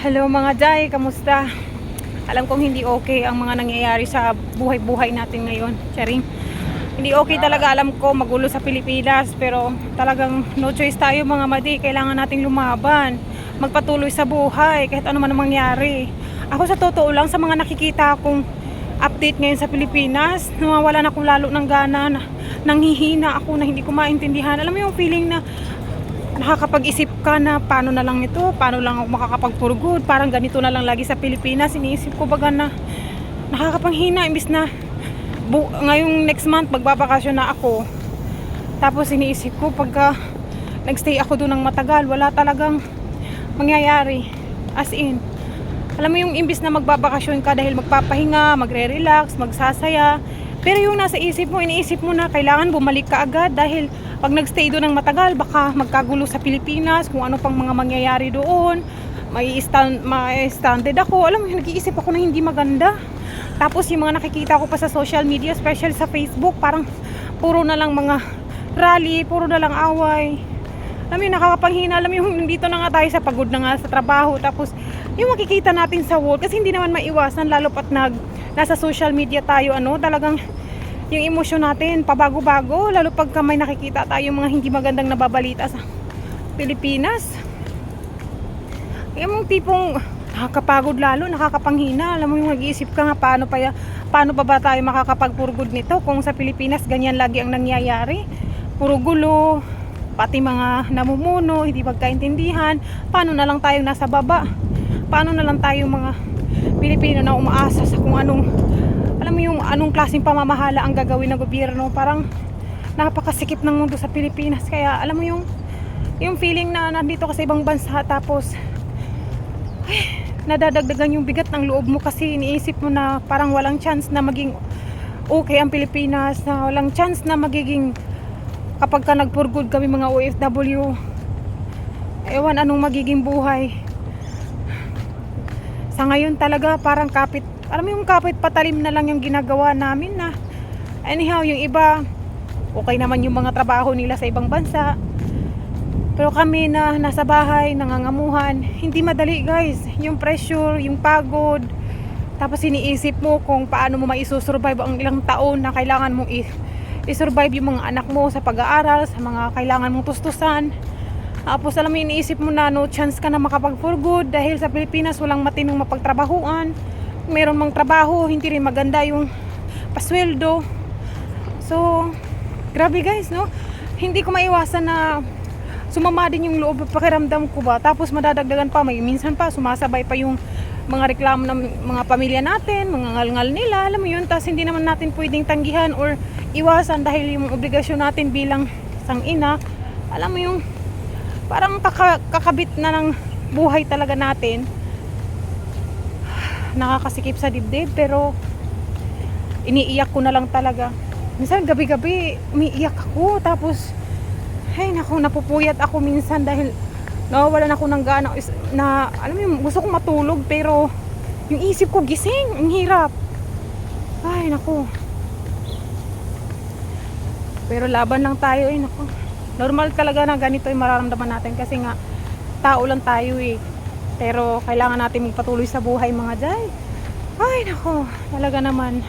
Hello mga Jai, kamusta? Alam kong hindi okay ang mga nangyayari sa buhay-buhay natin ngayon. Charing. Hindi okay talaga alam ko magulo sa Pilipinas pero talagang no choice tayo mga madi. Kailangan nating lumaban. Magpatuloy sa buhay kahit ano man ang mangyari. Ako sa totoo lang sa mga nakikita kong update ngayon sa Pilipinas, nawawalan ako lalo ng gana, na, nanghihina ako na hindi ko maintindihan. Alam mo yung feeling na nakakapag-isip ka na paano na lang ito, paano lang ako makakapag-for parang ganito na lang lagi sa Pilipinas. Iniisip ko baga na nakakapanghina imbis na bu- ngayong next month magbabakasyon na ako. Tapos iniisip ko pagka nagstay ako doon ng matagal, wala talagang mangyayari. As in, alam mo yung imbis na magbabakasyon ka dahil magpapahinga, magre-relax, magsasaya. Pero yung nasa isip mo, iniisip mo na kailangan bumalik ka agad dahil pag nagstay doon ng matagal, baka magkagulo sa Pilipinas, kung ano pang mga mangyayari doon. May, stand, may standard ako. Alam mo, nag-iisip ako na hindi maganda. Tapos yung mga nakikita ko pa sa social media, especially sa Facebook, parang puro na lang mga rally, puro na lang away. Alam mo, yun, nakakapanghina. Alam mo, yung dito na nga tayo sa pagod na nga sa trabaho. Tapos, yung makikita natin sa world, kasi hindi naman maiwasan, lalo pat nag, nasa social media tayo, ano, talagang yung emosyon natin, pabago-bago. Lalo pagka may nakikita tayo mga hindi magandang nababalita sa Pilipinas. Yung tipong nakakapagod lalo, nakakapanghina. Alam mo yung nag-iisip ka nga paano pa, paano pa ba tayo makakapagpurgod nito kung sa Pilipinas ganyan lagi ang nangyayari. Puro gulo, pati mga namumuno, hindi magkaintindihan. Paano na lang tayo nasa baba? Paano na lang tayo mga Pilipino na umaasa sa kung anong alam mo yung anong klaseng pamamahala ang gagawin ng gobyerno. Parang napakasikip ng mundo sa Pilipinas. Kaya alam mo yung yung feeling na nandito ka sa ibang bansa tapos ay, nadadagdagan yung bigat ng loob mo kasi iniisip mo na parang walang chance na maging okay ang Pilipinas, na walang chance na magiging kapag ka nagpurgod kami mga OFW ewan anong magiging buhay sa ngayon talaga parang kapit alam mo yung kapit patalim na lang yung ginagawa namin na. Anyhow yung iba okay naman yung mga trabaho nila sa ibang bansa. Pero kami na nasa bahay nangangamuhan hindi madali guys. Yung pressure yung pagod. Tapos iniisip mo kung paano mo maisusurvive ang ilang taon na kailangan mong i- i-survive yung mga anak mo sa pag-aaral sa mga kailangan mong tustusan tapos alam mo, iniisip mo na no chance ka na makapag for good dahil sa Pilipinas walang matinong mapagtrabahuan. Meron mang trabaho, hindi rin maganda yung pasweldo. So, grabe guys, no? Hindi ko maiwasan na sumama din yung loob at pakiramdam ko ba. Tapos madadagdagan pa, may minsan pa sumasabay pa yung mga reklamo ng mga pamilya natin, mga ngalngal nila, alam mo yun, tapos hindi naman natin pwedeng tanggihan or iwasan dahil yung obligasyon natin bilang isang ina, alam mo yung parang kaka- kakabit na ng buhay talaga natin. Nakakasikip sa dibdib pero iniiyak ko na lang talaga. Minsan gabi-gabi umiiyak ako. Tapos ay naku napupuyat ako minsan dahil nawawalan ako ng gana na alam mo yung gusto kong matulog pero yung isip ko gising ang hirap. Ay naku. Pero laban lang tayo eh naku normal talaga na ganito yung mararamdaman natin kasi nga tao lang tayo eh. Pero kailangan natin magpatuloy sa buhay mga jay ay nako. Talaga naman